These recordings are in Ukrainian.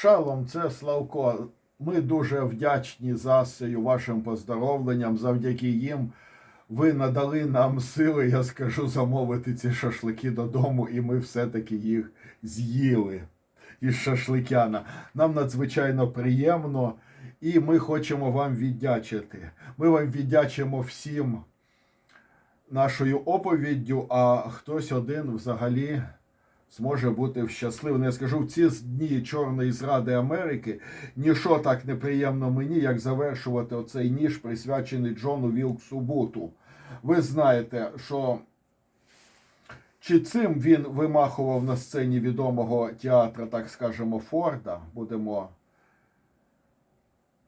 Шалом, це Славко. Ми дуже вдячні Засею вашим поздоровленням. Завдяки їм ви надали нам сили, я скажу, замовити ці шашлики додому, і ми все-таки їх з'їли із шашликяна. Нам надзвичайно приємно, і ми хочемо вам віддячити. Ми вам віддячимо всім нашою оповіддю, а хтось один взагалі зможе бути щасливим. Я скажу, в ці дні чорної зради Америки ніщо так неприємно мені, як завершувати оцей ніж, присвячений Джону Вілксу Буту. Ви знаєте, що чи цим він вимахував на сцені відомого театра, так скажемо, Форда, будемо.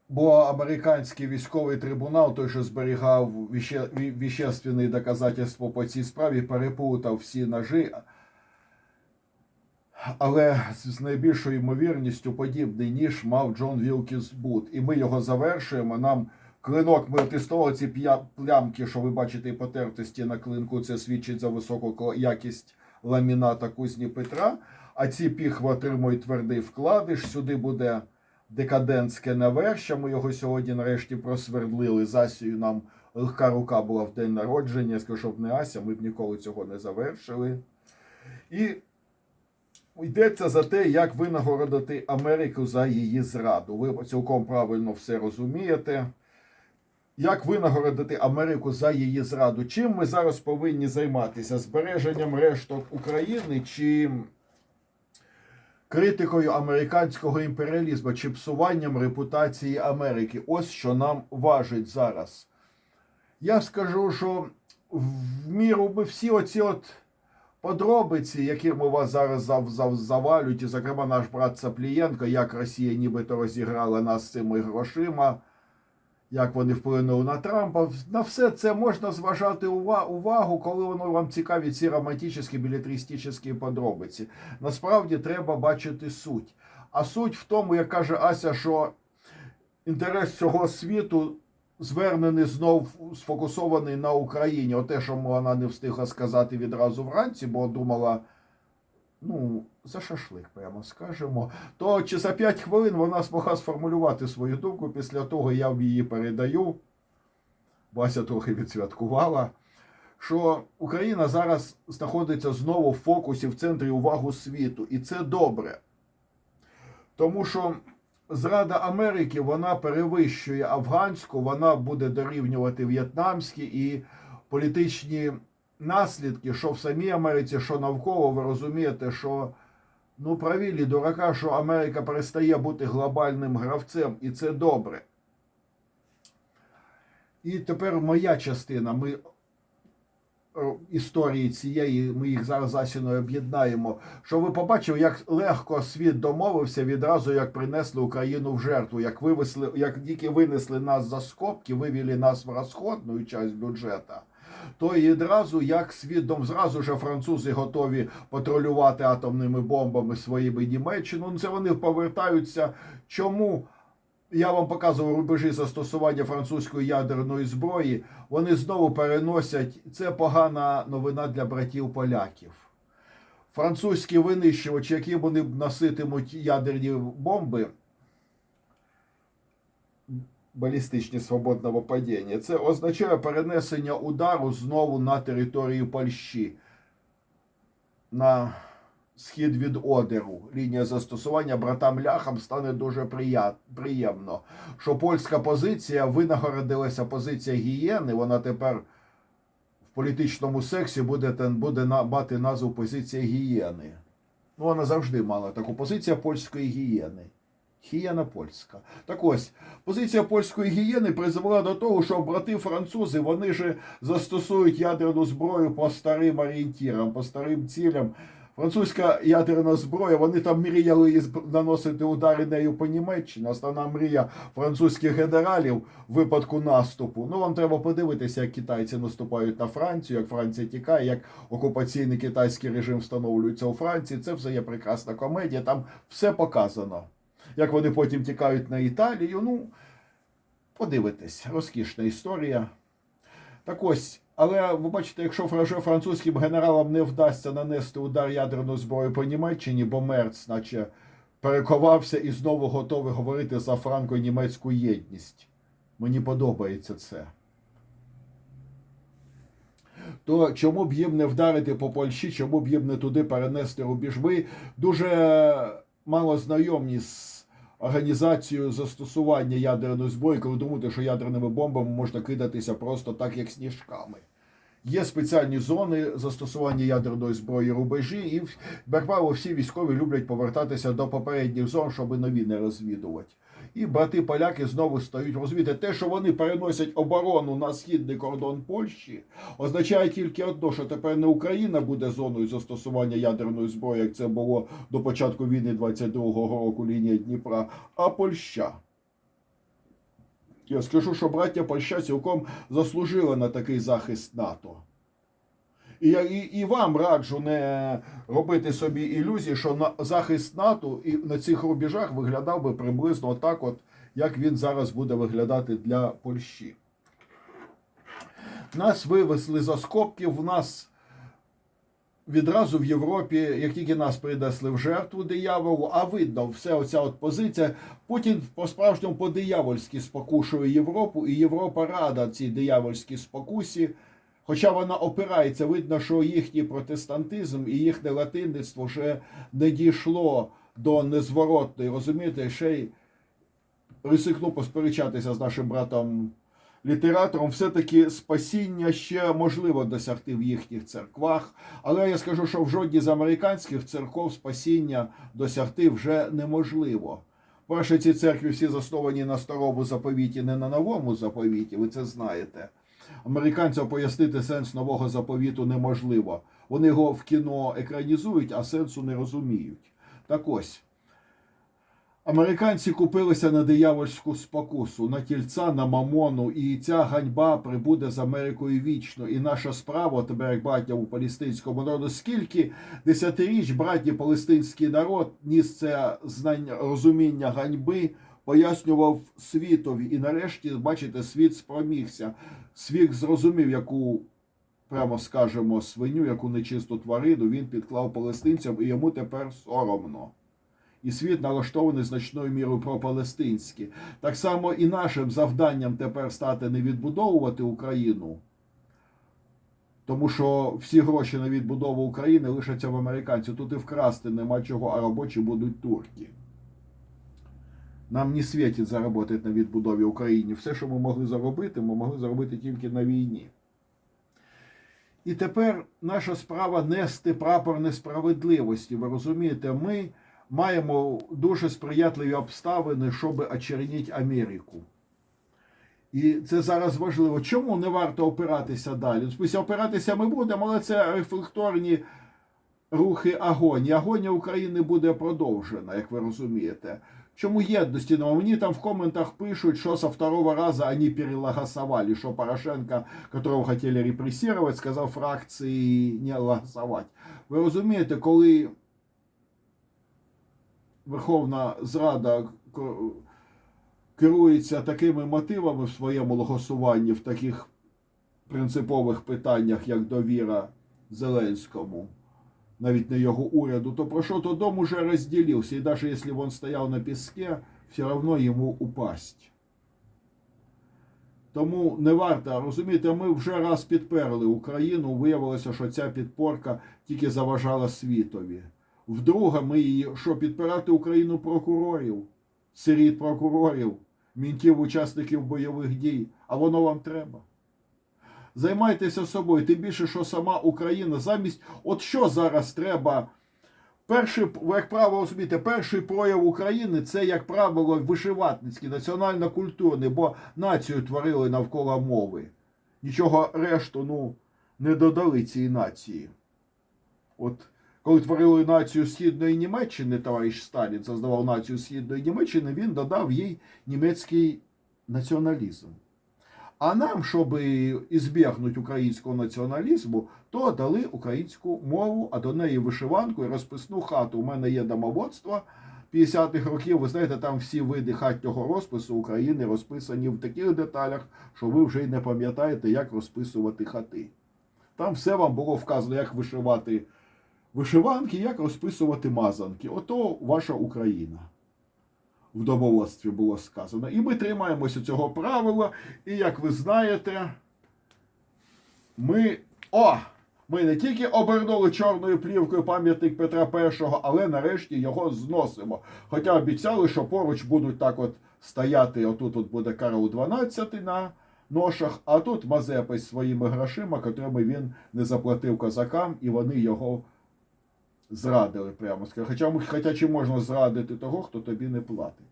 Бо американський військовий трибунал, той, що зберігав віще, ві- віщественні доказательства по цій справі, переплутав всі ножи. Але з найбільшою ймовірністю подібний ніж мав Джон Вілкіс Бут. І ми його завершуємо. Нам клинок, ми тестували ці плямки, що ви бачите, і потертості на клинку. Це свідчить за високу якість ламіната кузні Петра. А ці піхви отримують твердий вкладиш. Сюди буде декадентське навершя. Ми його сьогодні нарешті просвердлили. З Асією нам легка рука була в день народження. Я скажу, щоб не Ася, ми б ніколи цього не завершили. І йдеться за те, як винагородити Америку за її зраду. Ви цілком правильно все розумієте. Як винагородити Америку за її зраду? Чим ми зараз повинні займатися? Збереженням решток України чи критикою американського імперіалізму, чи псуванням репутації Америки? Ось що нам важить зараз. Я скажу, що в міру ми всі оці от подробиці, якими вас зараз зав, зав, завалюють, і, зокрема, наш брат Цаплієнко, як Росія нібито розіграла нас з цими грошима, як вони вплинули на Трампа. На все це можна зважати увагу, коли воно вам цікаві ці романтичні, білетристичні подробиці. Насправді треба бачити суть. А суть в тому, як каже Ася, що інтерес цього світу звернений знов сфокусований на Україні. Оте, що вона не встигла сказати відразу вранці, бо думала, ну, за шашлик, прямо скажемо. То чи за 5 хвилин вона змогла сформулювати свою думку після того, я її передаю. Вася трохи відсвяткувала. Що Україна зараз знаходиться знову в фокусі в центрі уваги світу, і це добре. Тому що зрада Америки вона перевищує афганську, вона буде дорівнювати в'єтнамські і політичні наслідки, що в самій Америці, що навколо, ви розумієте, що ну правілі дурака, що Америка перестає бути глобальним гравцем, і це добре. І тепер моя частина. Ми історії цієї, ми їх зараз засіною об'єднаємо. Що ви побачили, як легко світ домовився відразу, як принесли Україну в жертву, як вивесли, як тільки винесли нас за скобки, вивели нас в розходну часть бюджету. То і одразу, як свідом, зразу ж французи готові патрулювати атомними бомбами своїми Німеччину. Ну, Це вони повертаються. Чому? Я вам показував рубежі застосування французької ядерної зброї. Вони знову переносять. Це погана новина для братів поляків. Французькі винищувачі, які вони носитимуть ядерні бомби, балістичні свободного падіння, це означає перенесення удару знову на територію Польщі. На схід від Одеру. Лінія застосування братам ляхам стане дуже приємно. Що польська позиція винагородилася позиція гієни, вона тепер в політичному сексі буде, буде мати назву позиція гієни. Ну, вона завжди мала таку позиція польської гієни. Гієна польська. Так ось, позиція польської гієни призвела до того, що брати французи вони ж застосують ядерну зброю по старим орієнтірам, по старим цілям. Французька ядерна зброя, вони там мріяли наносити удари нею по Німеччині. Основна мрія французьких генералів в випадку наступу. Ну вам треба подивитися, як китайці наступають на Францію, як Франція тікає, як окупаційний китайський режим встановлюється у Франції. Це все є прекрасна комедія. Там все показано. Як вони потім тікають на Італію. Ну, подивитесь, розкішна історія. Так ось, але ви бачите, якщо вже французьким генералам не вдасться нанести удар ядерною зброєю по Німеччині, бо Мерц, наче перекувався і знову готовий говорити за франко-німецьку єдність. Мені подобається це. То чому б їм не вдарити по Польщі, чому б їм не туди перенести рубіж? Ви дуже мало знайомі з організацією застосування ядерної зброї, коли думаєте, що ядерними бомбами можна кидатися просто так, як сніжками. Є спеціальні зони застосування ядерної зброї рубежі, і як всі військові люблять повертатися до попередніх зон, щоб нові не розвідувати. І брати поляки знову стають розвідати. Те, що вони переносять оборону на східний кордон Польщі, означає тільки одно, що тепер не Україна буде зоною застосування ядерної зброї, як це було до початку війни 22-го року лінія Дніпра, а Польща. Я скажу, що браття Польща цілком заслужила на такий захист НАТО. І, я- і, і вам раджу не робити собі ілюзії, що на захист НАТО і на цих рубежах виглядав би приблизно так, от, як він зараз буде виглядати для Польщі. Нас вивезли за скобків, в нас відразу в Європі, як тільки нас принесли в жертву дияволу, а видно, все оця от позиція. Путін по-справжньому по-диявольськи спокушує Європу, і Європа рада цій диявольській спокусі. Хоча вона опирається, видно, що їхній протестантизм і їхнє латинництво ще не дійшло до незворотної, розумієте, ще й ризикну посперечатися з нашим братом літератором, все-таки спасіння ще можливо досягти в їхніх церквах. Але я скажу, що в жодній з американських церков спасіння досягти вже неможливо. Перше, ці церкви всі засновані на старому заповіті, не на новому заповіті, ви це знаєте. Американцям пояснити сенс нового заповіту неможливо. Вони його в кіно екранізують, а сенсу не розуміють. Так ось. Американці купилися на диявольську спокусу, на тільця, на мамону, і ця ганьба прибуде з Америкою вічно. І наша справа, тебе як браття у палестинському народу, скільки десятиріч братні палестинський народ ніс це знання розуміння ганьби, пояснював світові. І нарешті, бачите, світ спромігся. Світ зрозумів, яку, прямо скажемо, свиню, яку нечисту тварину він підклав палестинцям, і йому тепер соромно. І світ налаштований значною мірою пропалестинськи. Так само і нашим завданням тепер стати не відбудовувати Україну, тому що всі гроші на відбудову України лишаться в американців. Тут і вкрасти нема чого, а робочі будуть турки. Нам не світить заробити на відбудові України. Все, що ми могли заробити, ми могли заробити тільки на війні. І тепер наша справа нести прапор несправедливості. Ви розумієте, ми маємо дуже сприятливі обставини, щоб очернити Америку. І це зараз важливо. Чому не варто опиратися далі? В опиратися ми будемо, але це рефлекторні рухи агонії. Агонія України буде продовжена, як ви розумієте. Чому єдності? Ну, мені там в коментах пишуть, що со второго раза они перелагосовали, що Порошенко, которого хотели репрессировать, сказав фракції не голосувати. Ви розумієте, коли Верховна Зрада керується такими мотивами в своєму голосуванні в таких принципових питаннях, як довіра Зеленському, навіть не його уряду, то про що то дом уже розділився. І навіть якщо він стояв на піске, все одно йому упасть. Тому не варто розумієте, ми вже раз підперли Україну. Виявилося, що ця підпорка тільки заважала світові. Вдруге, ми її що підпирати Україну прокурорів, сиріт прокурорів, мінтів, учасників бойових дій. А воно вам треба. Займайтеся собою, тим більше, що сама Україна замість, от що зараз треба. Перший, як правило, розумієте, перший прояв України це, як правило, вишиватницький, національно-культурний, бо націю творили навколо мови. Нічого решту ну, не додали цій нації. От коли творили націю Східної Німеччини, товариш Сталін создавав націю Східної Німеччини, він додав їй німецький націоналізм. А нам, щоб ізбігнути українського націоналізму, то дали українську мову, а до неї вишиванку і розписну хату. У мене є домоводство 50-х років. Ви знаєте, там всі види хатнього розпису України розписані в таких деталях, що ви вже й не пам'ятаєте, як розписувати хати. Там все вам було вказано, як вишивати вишиванки, як розписувати мазанки. Ото ваша Україна. В домоводстві було сказано. І ми тримаємося цього правила. І як ви знаєте, ми. О! Ми не тільки обернули чорною плівкою пам'ятник Петра І, але нарешті його зносимо. Хоча обіцяли, що поруч будуть так от стояти, отут от буде Карл XII на ношах, а тут Мазепа з своїми грошима, котрими він не заплатив козакам, і вони його зрадили, прямо. Хоча, хоча чи можна зрадити того, хто тобі не платить.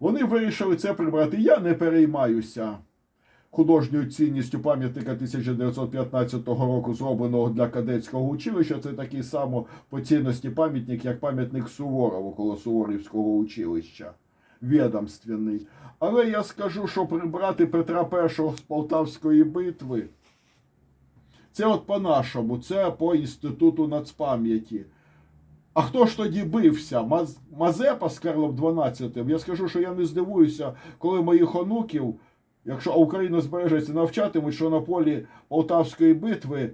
Вони вирішили це прибрати. Я не переймаюся художньою цінністю пам'ятника 1915 року, зробленого для кадетського училища. Це такий само по цінності пам'ятник, як пам'ятник Суворову коло Суворівського училища. Відомственний. Але я скажу, що прибрати Петра І з Полтавської битви. Це от по-нашому, це по інституту нацпам'яті. А хто ж тоді бився? Маз... Мазепа з Карлом XII? Я скажу, що я не здивуюся, коли моїх онуків, якщо Україна збережеться, навчатимуть, що на полі Полтавської битви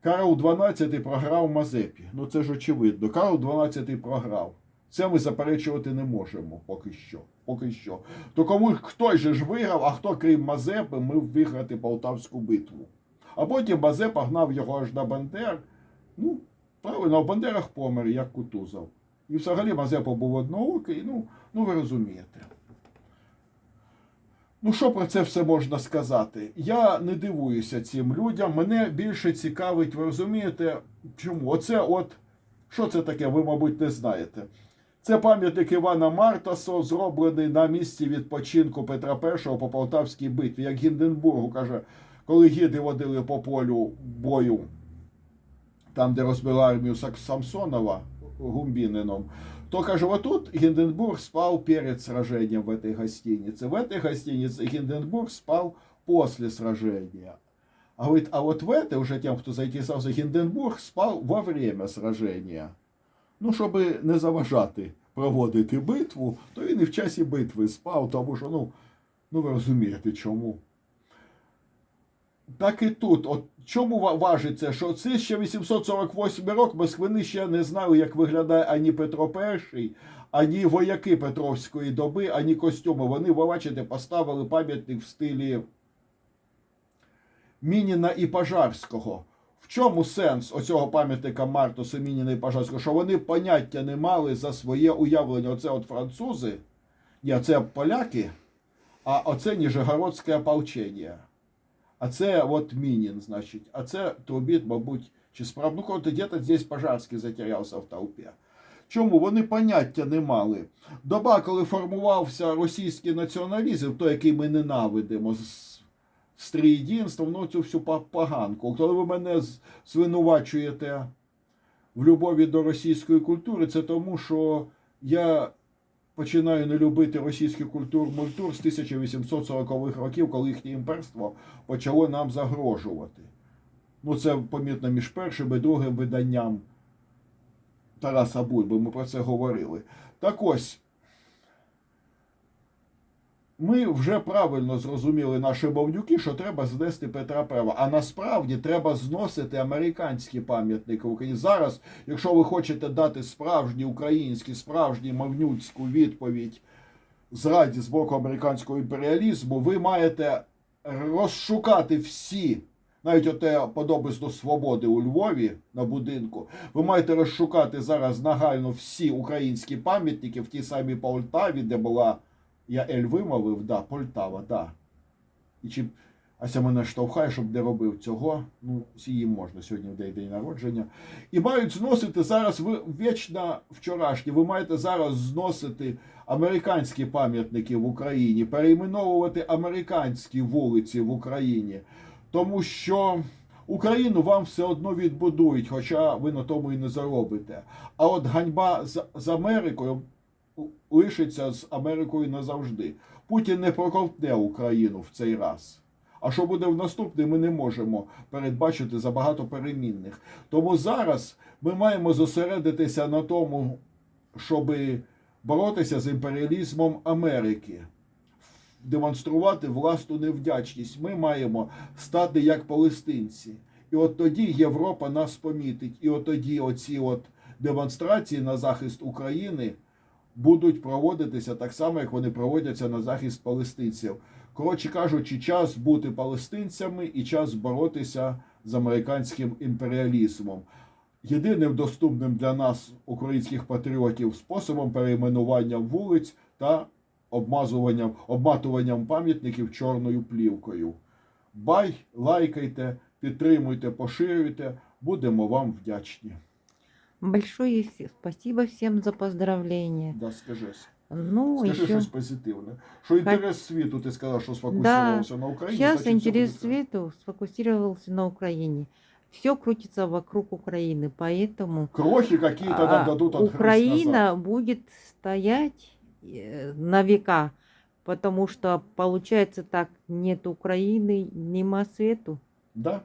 Карл XII програв Мазепі. Ну це ж очевидно. Карл XII програв. Це ми заперечувати не можемо поки що. Поки що. То кому хтось ж виграв, а хто крім Мазепи, мив виграти Полтавську битву. А потім Мазепа гнав його аж на Бандер. Ну, правильно, в Бандерах помер, як Кутузов. І взагалі Мазепа був одноокий, ну, ну ви розумієте. Ну, що про це все можна сказати? Я не дивуюся цим людям. Мене більше цікавить, ви розумієте, чому? Оце от, що це таке, ви, мабуть, не знаєте. Це пам'ятник Івана Мартасо, зроблений на місці відпочинку Петра І по Полтавській битві, як Гінденбургу каже, коли гіди водили по полю бою, там, де розбили армію Самсонова Гумбінином, то каже, отут Гінденбург спав перед сражением в этой гостинице. В этой гостинице Гінденбург спав после сражения. А, говорит, а вот в этой, уже тем, кто заинтересовался, Гінденбург спав во время сражения. Ну, щоб не заважати проводити битву, то він і в часі битви спав, тому що, ну, ну ви розумієте чому. Так і тут, от чому важиться, що це ще 848 рок, москвини ще не знали, як виглядає ані Петро І, ані вояки Петровської доби, ані костюми. Вони, ви бачите, поставили пам'ятник в стилі Мініна і Пожарського. В чому сенс оцього пам'ятника Мартуса Мініна і Пожарського? Що вони поняття не мали за своє уявлення. Оце от французи, ні, це поляки, а оце Ніжегородське ополчення. А це от Мінін, значить. А це Трубіт, мабуть, чи справді. Ну, от где-то здесь Пожарський затерявся в толпі. Чому вони поняття не мали? Доба, коли формувався російський націоналізм, той, який ми ненавидимо, з, триєдинством, ну цю всю поганку. Коли ви мене звинувачуєте в любові до російської культури, це тому, що я починаю не любити російський культур мультур з 1840-х років, коли їхнє імперство почало нам загрожувати. Ну, це помітно між першим і другим виданням Тараса Бульби, ми про це говорили. Так ось, ми вже правильно зрозуміли наші мовнюки, що треба знести Петра І. А насправді треба зносити американські пам'ятники в Україні. Зараз, якщо ви хочете дати справжній український, справжній мовнюцьку відповідь зраді з боку американського імперіалізму, ви маєте розшукати всі, навіть оте подобиство свободи у Львові на будинку. Ви маєте розшукати зараз нагально всі українські пам'ятники в тій самій Полтаві, де була. Я Ель вимовив, да, Полтава, да. І чи Ася мене штовхає, щоб не робив цього. Ну, їм можна сьогодні в день, день народження. І мають зносити зараз ви вічно вчорашні. Ви маєте зараз зносити американські пам'ятники в Україні, перейменовувати американські вулиці в Україні. Тому що Україну вам все одно відбудують, хоча ви на тому і не заробите. А от ганьба з, з Америкою лишиться з Америкою назавжди. Путін не проковтне Україну в цей раз. А що буде в наступний, ми не можемо передбачити забагато перемінних. Тому зараз ми маємо зосередитися на тому, щоб боротися з імперіалізмом Америки, демонструвати власну невдячність. Ми маємо стати як палестинці. І от тоді Європа нас помітить. І от тоді оці от демонстрації на захист України будуть проводитися так само, як вони проводяться на захист палестинців. Коротше кажучи, час бути палестинцями і час боротися з американським імперіалізмом. Єдиним доступним для нас, українських патріотів, способом перейменування вулиць та обмазуванням, обматуванням пам'ятників чорною плівкою. Бай, лайкайте, підтримуйте, поширюйте. Будемо вам вдячні. Большое се- спасибо всем за поздравления. Да, скажись. Ну, Скажи еще щось позитивне. Що інтерес світу, ти сказав, що сфокусувався на Україні. сейчас значить, все интерес буде так. свету сфокусировался на Украине. Все крутится вокруг Украины, поэтому Крохи какие-то а, нам дадут отгрызть назад. Украина будет стоять э, на века, потому что получается так, нет Украины, нема свету. Да?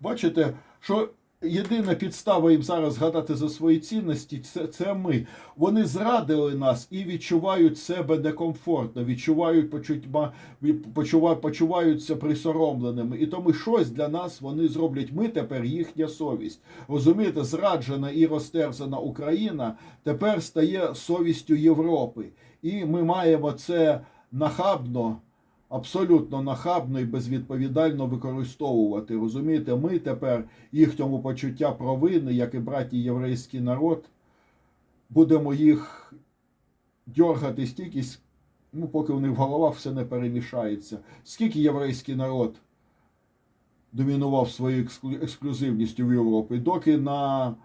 Бачите, що Єдина підстава їм зараз згадати за свої цінності це, це ми. Вони зрадили нас і відчувають себе некомфортно, відчувають почуття, почувають, почуваються присоромленими. І тому щось для нас вони зроблять. Ми тепер їхня совість. Розумієте, зраджена і розтерзана Україна тепер стає совістю Європи. І ми маємо це нахабно абсолютно нахабно і безвідповідально використовувати. Розумієте, ми тепер їхньому почуття провини, як і браті єврейський народ, будемо їх дьоргати стільки, ну, поки в них в головах все не перемішається. Скільки єврейський народ домінував своєю ексклю- ексклюзивністю в Європі, доки на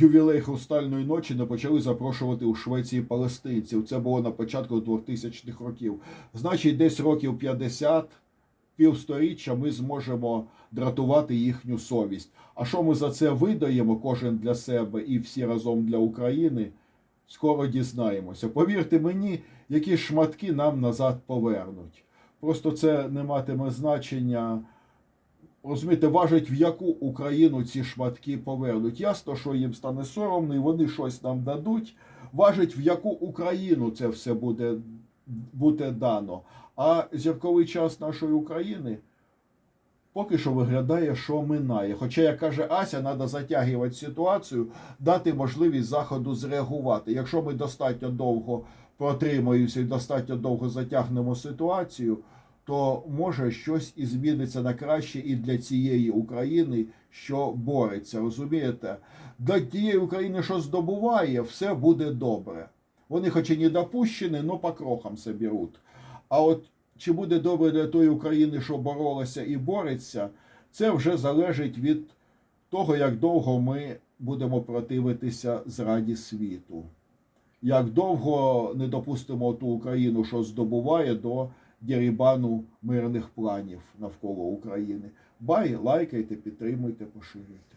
ювілей Хрустальної ночі не почали запрошувати у Швеції палестинців. Це було на початку 2000-х років. Значить, десь років 50, півсторіччя ми зможемо дратувати їхню совість. А що ми за це видаємо, кожен для себе і всі разом для України? Скоро дізнаємося. Повірте мені, які шматки нам назад повернуть. Просто це не матиме значення. Розумієте, важить, в яку Україну ці шматки повернуть. Ясно, що їм стане соромно, і вони щось нам дадуть. Важить, в яку Україну це все буде, буде дано. А зірковий час нашої України поки що виглядає, що минає. Хоча, як каже Ася, треба затягувати ситуацію, дати можливість Заходу зреагувати. Якщо ми достатньо довго протримуємося і достатньо довго затягнемо ситуацію, то може щось і зміниться на краще і для цієї України, що бореться. Розумієте? Для тієї України, що здобуває, все буде добре. Вони, хоч і не допущені, але по крохам соберуть. А от чи буде добре для тої України, що боролася і бореться, це вже залежить від того, як довго ми будемо противитися зраді світу. Як довго не допустимо ту Україну, що здобуває до дірібану мирних планів навколо України. Бай, лайкайте, підтримуйте, поширюйте.